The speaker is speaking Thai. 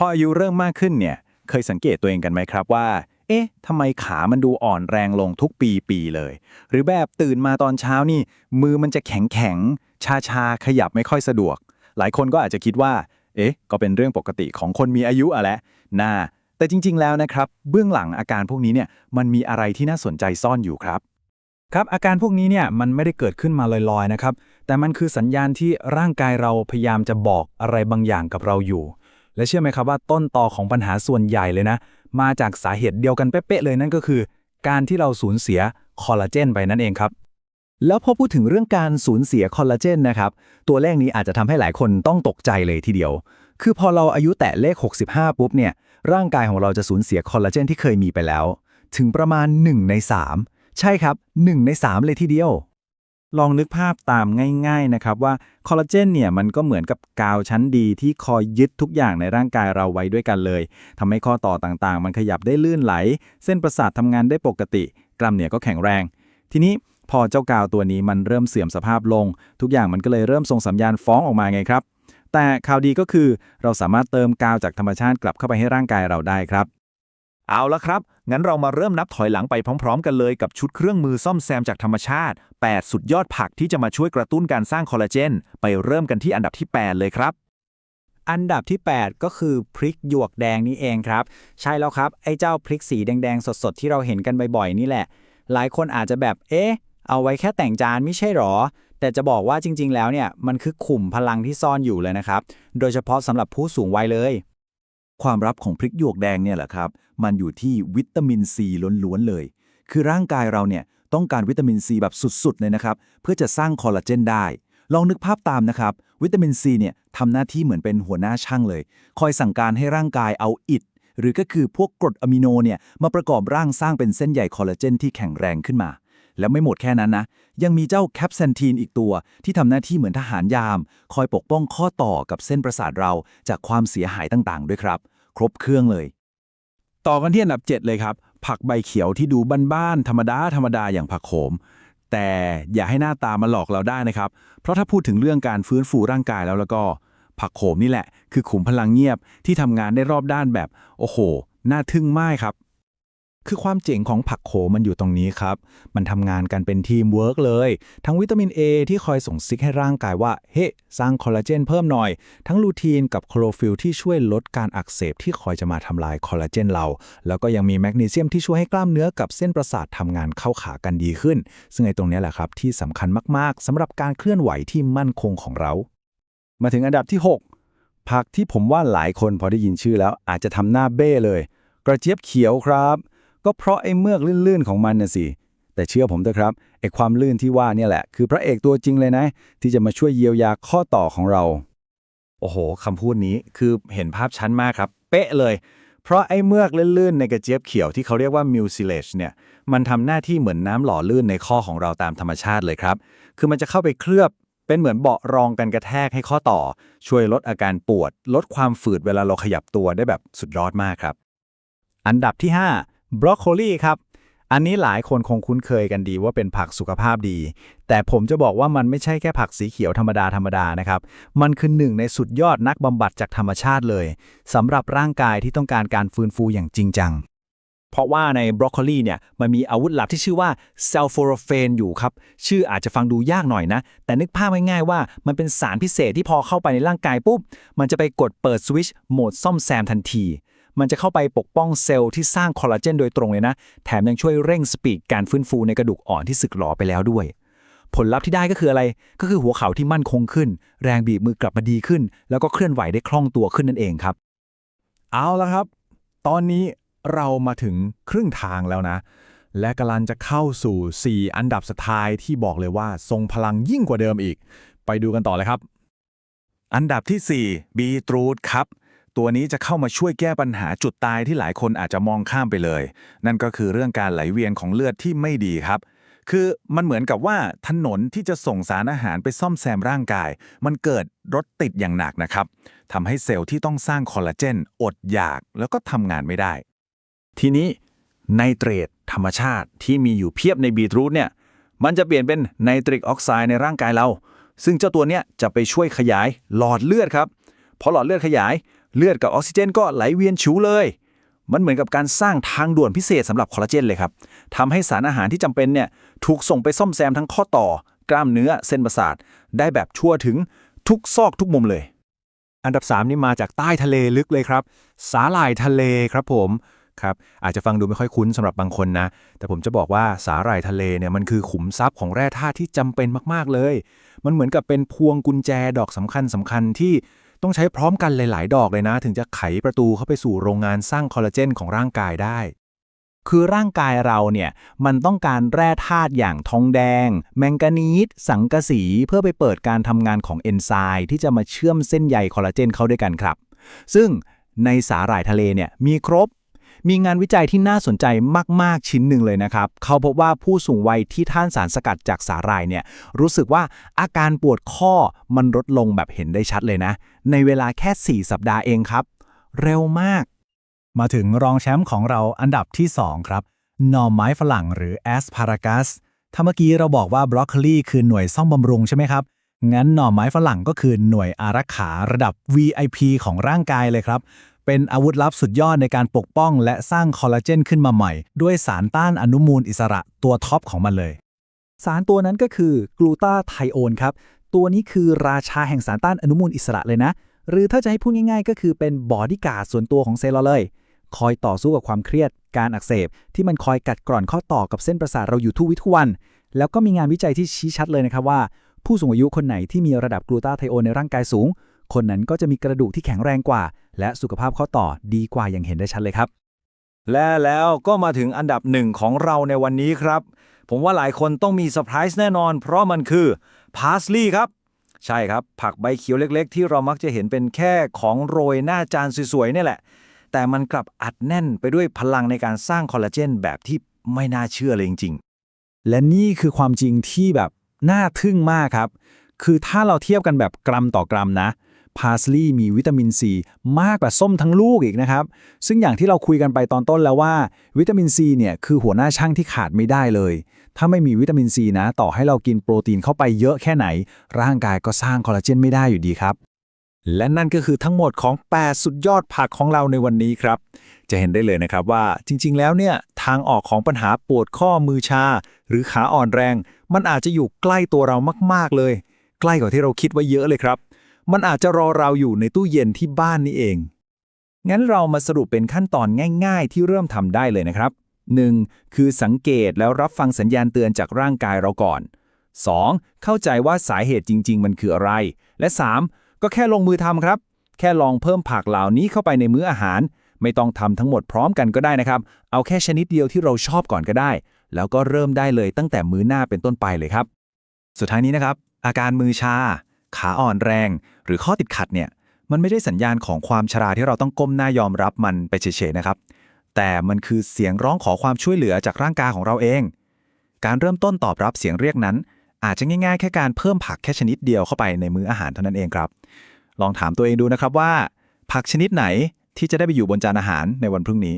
พออายุเริ่มมากขึ้นเนี่ย เคยสังเกตตัวเองกันไหมครับว่า เอ๊ะทำไมขามันดูอ่อนแรงลงทุกปีปีเลย หรือแบบตื่นมาตอนเช้านี่ มือมันจะแข็งแข็งชาชาขยับไม่ค่อยสะดวก หลายคนก็อาจจะคิดว่า เอ๊ะ ก็เป็นเรื่องปกติของคนมีอายุอะแหละน่าแต่จริง ๆ แล้วนะครับ เบื้องหลังอาการพวกนี้เนี่ยมันมีอะไรที่น่าสนใจซ่อนอยู่ครับ ครับอาการพวกนี้เนี่ยมันไม่ได้เกิดขึ้นมาลอยๆนะครับ แต่มันคือสัญญาณที่ร่างกายเราพยายามจะบอกอะไรบางอย่างกับเราอยู่ และเชื่อไหมครับว่าต้นตอของปัญหาส่วนใหญ่เลยนะ มาจากสาเหตุเดียวกันเป๊ะๆเลยนั่นก็คือ การที่เราสูญเสียคอลลาเจนไปนั่นเองครับ แล้วพอพูดถึงเรื่องการสูญเสียคอลลาเจนนะครับ ตัวเลขนี้อาจจะทำให้หลายคนต้องตกใจเลยทีเดียว คือพอเราอายุแตะเลข 65 ปุ๊บเนี่ย ร่างกายของเราจะสูญเสียคอลลาเจนที่เคยมีไปแล้ว ถึงประมาณ 1 ใน 3 ใช่ครับ 1 ใน 3 เลยทีเดียว ลองนึกภาพตามง่าย ๆนะครับว่าคอลลาเจนเนี่ยมันก็เหมือนกับกาวชั้นดีที่คอยยึดทุกอย่างในร่างกายเราไว้ด้วยกันเลยทำให้ข้อต่อต่างๆ มันขยับได้ลื่นไหล เส้นประสาททำงานได้ปกติ กล้ามเนื้อก็แข็งแรง ทีนี้พอเจ้ากาวตัวนี้มันเริ่มเสื่อมสภาพลง ทุกอย่างมันก็เลยเริ่มส่งสัญญาณฟ้องออกมาไงครับ แต่ข่าวดีก็คือเราสามารถเติมกาวจากธรรมชาติกลับเข้าไปให้ร่างกายเราได้ครับ เอาละครับ งั้นเรามาเริ่มนับถอยหลังไปพร้อม ๆ กันเลยกับชุดเครื่องมือซ่อมแซมจากธรรมชาติ 8 สุดยอดผักที่จะมาช่วยกระตุ้นการสร้างคอลลาเจน ไปเริ่มกันที่อันดับที่ 8 เลยครับ อันดับที่ 8 ก็คือพริกหยวกแดงนี่เองครับ ใช่แล้วครับไอ้เจ้าพริกสีแดงๆสดๆ ที่เราเห็นกันบ่อยๆนี่แหละ หลายคนอาจจะแบบเอ๊ะเอาไว้แค่แต่งจานไม่ใช่หรอ แต่จะบอกว่าจริง ๆ แล้วเนี่ยมันคือขุมพลังที่ซ่อนอยู่เลยนะครับ โดยเฉพาะสำหรับผู้สูงวัยเลย ความลับของพริกหยวกแดงเนี่ยแหละครับ มันอยู่ที่วิตามินซีล้วนๆเลย คือร่างกายเราเนี่ยต้องการวิตามินซีแบบสุดๆเลยนะครับ เพื่อจะสร้างคอลลาเจนได้ ลองนึกภาพตามนะครับ วิตามินซีเนี่ยทำหน้าที่เหมือนเป็นหัวหน้าช่างเลย คอยสั่งการให้ร่างกายเอาอิฐหรือก็คือพวกกรดอะมิโนเนี่ยมาประกอบร่างสร้างเป็นเส้นใหญ่คอลลาเจนที่แข็งแรงขึ้นมา แล้วไม่หมดแค่นั้นนะ ยังมีเจ้าแคปเซนทีนอีกตัว ที่ทำหน้าที่เหมือนทหารยาม คอยปกป้องข้อต่อกับเส้นประสาทเราจากความเสียหายต่างๆ ด้วยครับ ครบเครื่องเลย ต่อกันที่อันดับ 7 เลยครับ ผักใบเขียวที่ดูบ้านๆธรรมดาธรรมดาอย่างผักโขม แต่อย่าให้หน้าตามาหลอกเราได้นะครับ เพราะถ้าพูดถึงเรื่องการฟื้นฟูร่างกายแล้วแล้วก็ ผักโขมนี่แหละ คือขุมพลังเงียบที่ทำงานได้รอบด้านแบบ โอ้โหน่าทึ่งมากครับ คือความเจ๋งของผักโขมมันอยู่ตรงนี้ครับ มันทำงานกันเป็นทีมเวิร์กเลย ทั้งวิตามิน A ที่คอยส่งซิกให้ร่างกายว่า เฮ้สร้างคอลลาเจนเพิ่มหน่อย ทั้งลูทีนกับโคลอฟิลที่ช่วยลดการอักเสบที่คอยจะมาทำลายคอลลาเจนเรา แล้วก็ยังมีแมกนีเซียมที่ช่วยให้กล้ามเนื้อกับเส้นประสาททำงานเข้าขากันดีขึ้น ซึ่งไอ้ตรงนี้แหละครับที่สำคัญมากๆสำหรับการเคลื่อนไหวที่มั่นคงของเรา มาถึงอันดับที่ 6 ผักที่ผมว่าหลายคนพอได้ยินชื่อแล้วอาจจะทำหน้าเบ้เลย กระเจี๊ยบเขียวครับ ก็เพราะไอ้เมือกลื่นๆของมันน่ะสิ แต่เชื่อผมเถอะครับไอ้ความลื่นที่ว่าเนี่ยแหละ คือพระเอกตัวจริงเลยนะ ที่จะมาช่วยเยียวยาข้อต่อของเรา โอ้โหคำพูดนี้คือเห็นภาพชัดมากครับ เป๊ะเลย เพราะไอ้เมือกลื่นๆในกระเจี๊ยบเขียวที่เขาเรียกว่ามิวซิเลชเนี่ยมันทำหน้าที่เหมือนน้ำหล่อลื่นในข้อของเราตามธรรมชาติเลยครับ คือมันจะเข้าไปเคลือบเป็นเหมือนเบาะรองกันกระแทกให้ข้อต่อ ช่วยลดอาการปวด ลดความฝืดเวลาเราขยับตัวได้แบบสุดยอดมากครับ อันดับที่ 5 บรอกโคลีครับ อันนี้หลายคนคงคุ้นเคยกันดีว่าเป็นผักสุขภาพดี แต่ผมจะบอกว่ามันไม่ใช่แค่ผักสีเขียวธรรมดาธรรมดานะครับ มันคือหนึ่งในสุดยอดนักบำบัดจากธรรมชาติเลยสำหรับร่างกายที่ต้องการการฟื้นฟูอย่างจริงจังเพราะว่าในบรอกโคลีเนี่ยมันมีอาวุธหลับที่ชื่อว่าเซลโฟโรเฟนอยู่ครับ ชื่ออาจจะฟังดูยากหน่อยนะ แต่นึกภาพง่ายๆว่ามันเป็นสารพิเศษที่พอเข้าไปในร่างกายปุ๊บ มันจะไปกดเปิดสวิตช์โหมดซ่อมแซมทันที มันจะเข้าไปปกป้องเซลล์ที่สร้างคอลลาเจนโดยตรงเลยนะ แถมยังช่วยเร่งสปีดการฟื้นฟูในกระดูกอ่อนที่สึกหรอไปแล้วด้วย ผลลัพธ์ที่ได้ก็คืออะไร ก็คือหัวเข่าที่มั่นคงขึ้น แรงบีบมือกลับมาดีขึ้น แล้วก็เคลื่อนไหวได้คล่องตัวขึ้นนั่นเองครับ เอาละครับ ตอนนี้เรามาถึงครึ่งทางแล้วนะ และกำลังจะเข้าสู่ 4 อันดับสุดท้ายที่บอกเลยว่า ทรงพลังยิ่งกว่าเดิมอีก ไปดูกันต่อเลยครับ อันดับที่ 4 บีทรูทครับ ตัวนี้จะเข้ามาช่วยแก้ปัญหาจุดตายที่หลายคนอาจจะมองข้ามไปเลย นั่นก็คือเรื่องการไหลเวียนของเลือดที่ไม่ดีครับ คือมันเหมือนกับว่าถนนที่จะส่งสารอาหารไปซ่อมแซมร่างกาย มันเกิดรถติดอย่างหนักนะครับทำให้เซลล์ที่ต้องสร้างคอลลาเจนอดอยากแล้วก็ทำงานไม่ได้ ทีนี้ไนเตรตธรรมชาติที่มีอยู่เพียบในบีทรูทเนี่ยมันจะเปลี่ยนเป็นไนตริกออกไซด์ในร่างกายเรา ซึ่งเจ้าตัวเนี้ยจะไปช่วยขยายหลอดเลือดครับพอหลอดเลือดขยาย เลือดกับออกซิเจนก็ไหลเวียนชูเลย มันเหมือนกับการสร้างทางด่วนพิเศษสำหรับคอลลาเจนเลยครับทำให้สารอาหารที่จำเป็นเนี่ยถูกส่งไปซ่อมแซมทั้งข้อต่อ กล้ามเนื้อเส้นประสาท ได้แบบชั่วถึงทุกซอกทุกมุมเลย อันดับ 3 นี่มาจากใต้ทะเลลึกเลยครับ สาหร่ายทะเลครับผมครับอาจจะฟังดูไม่ค่อยคุ้นสำหรับบางคนนะ แต่ผมจะบอกว่าสาหร่ายทะเลเนี่ยมันคือขุมทรัพย์ของแร่ธาตุที่จำเป็นมาก ๆ เลย มันเหมือนกับเป็นพวงกุญแจดอกสำคัญสำคัญที่ ต้องใช้พร้อมกันหลาย ๆ ดอกเลยนะ ถึงจะไขประตูเข้าไปสู่โรงงานสร้างคอลลาเจนของร่างกายได้ คือร่างกายเราเนี่ยมันต้องการแร่ธาตุอย่างทองแดง แมงกานีสสังกะสี เพื่อไปเปิดการทำงานของเอนไซม์ที่จะมาเชื่อมเส้นใยคอลลาเจนเข้าด้วยกันครับ ซึ่งในสาหร่ายทะเลเนี่ยมีครบ มีงานวิจัยที่น่าสนใจมาก ๆ ชิ้นหนึ่งเลยนะครับ เขาพบว่าผู้สูงวัยที่ท่านสารสกัดจากสาหร่ายเนี่ยรู้สึกว่าอาการปวดข้อมันลดลงแบบเห็นได้ชัดเลยนะ ในเวลาแค่ 4 สัปดาห์เองครับ เร็วมาก มาถึงรองแชมป์ของเราอันดับที่ 2 ครับหน่อไม้ฝรั่งหรือแอสพารากัสถ้าเมื่อกี้เราบอกว่าบรอกโคลีคือหน่วยซ่อมบำรุงใช่ไหมครับงั้นหน่อไม้ฝรั่งก็คือหน่วยอารักขาระดับ VIP ของร่างกายเลยครับ เป็นอาวุธลับสุดยอดในการปกป้อง และสร้างคอลลาเจนขึ้นมาใหม่ ด้วยสารต้านอนุมูลอิสระตัวท็อปของมันเลย สารตัวนั้นก็คือกลูตาไทโอนครับ ตัวนี้คือราชาแห่งสารต้านอนุมูลอิสระเลยนะ หรือถ้าจะให้พูดง่าย ๆ ก็คือเป็นบอดี้การ์ดส่วนตัวของเซลล์เลย คอยต่อสู้กับความเครียด การอักเสบ ที่มันคอยกัดกร่อนข้อต่อกับเส้นประสาทเราอยู่ทุกวิทุกวัน แล้วก็มีงานวิจัยที่ชี้ชัดเลยนะครับว่า ผู้สูงอายุคนไหนที่มีระดับกลูตาไทโอนในร่างกายสูง คนนั้นก็จะมีกระดูกที่แข็งแรงกว่า และสุขภาพข้อต่อดีกว่าอย่างเห็นได้ชัดเลยครับ และแล้วก็มาถึงอันดับหนึ่งของเราในวันนี้ครับ ผมว่าหลายคนต้องมีเซอร์ไพรส์แน่นอน เพราะมันคือพาสลีย์ครับใช่ครับ ผักใบเขียวเล็กๆ ที่เรามักจะเห็นเป็นแค่ของโรยหน้าจานสวยๆนี่แหละ แต่มันกลับอัดแน่นไปด้วยพลังในการสร้างคอลลาเจนแบบที่ไม่น่าเชื่อเลยจริงๆ และนี่คือความจริงที่แบบน่าทึ่งมากครับ คือถ้าเราเทียบกันแบบกรัมต่อกรัมนะ พาสลีย์มีวิตามินซีมากกว่าส้มทั้งลูกอีกนะครับ ซึ่งอย่างที่เราคุยกันไปตอนต้นแล้วว่า วิตามินซีเนี่ยคือหัวหน้าช่างที่ขาดไม่ได้เลย ถ้าไม่มีวิตามินซีนะ ต่อให้เรากินโปรตีนเข้าไปเยอะแค่ไหน ร่างกายก็สร้างคอลลาเจนไม่ได้อยู่ดีครับ และนั่นก็คือทั้งหมดของ 8 สุดยอดผักของเราในวันนี้ครับ จะเห็นได้เลยนะครับว่าจริง ๆ แล้วเนี่ยทางออกของปัญหาปวดข้อมือชา หรือขาอ่อนแรง มันอาจจะอยู่ใกล้ตัวเรามาก ๆเลย ใกล้กว่าที่เราคิดไว้เยอะเลยครับ มันอาจจะรอเราอยู่ในตู้เย็นที่บ้านนี่เอง งั้นเรามาสรุปเป็นขั้นตอนง่าย ๆ ที่เริ่มทำได้เลยนะครับ 1. คือสังเกตแล้วรับฟังสัญญาณเตือนจากร่างกายเราก่อน 2. เข้าใจว่าสาเหตุจริง ๆ มันคืออะไร และ 3. ก็แค่ลงมือทำครับ แค่ลองเพิ่มผักเหล่านี้เข้าไปในมื้ออาหาร ไม่ต้องทำทั้งหมดพร้อมกันก็ได้นะครับ เอาแค่ชนิดเดียวที่เราชอบก่อนก็ได้ แล้วก็เริ่มได้เลยตั้งแต่มื้อหน้าเป็นต้นไปเลยครับ สุดท้ายนี้นะครับ อาการมือชา ขาอ่อนแรง หรือข้อติดขัดเนี่ยมันไม่ได้สัญญาณของความชราที่เราต้องก้มหน้ายอมรับมันไปเฉยๆนะครับ แต่มันคือเสียงร้องขอความช่วยเหลือจากร่างกายของเราเอง การเริ่มต้นตอบรับเสียงเรียกนั้น อาจจะง่ายๆ แค่การเพิ่มผักแค่ชนิดเดียวเข้าไปในมื้ออาหารเท่านั้นเองครับ ลองถามตัวเองดูนะครับว่า ผักชนิดไหนที่จะได้ไปอยู่บนจานอาหารในวันพรุ่งนี้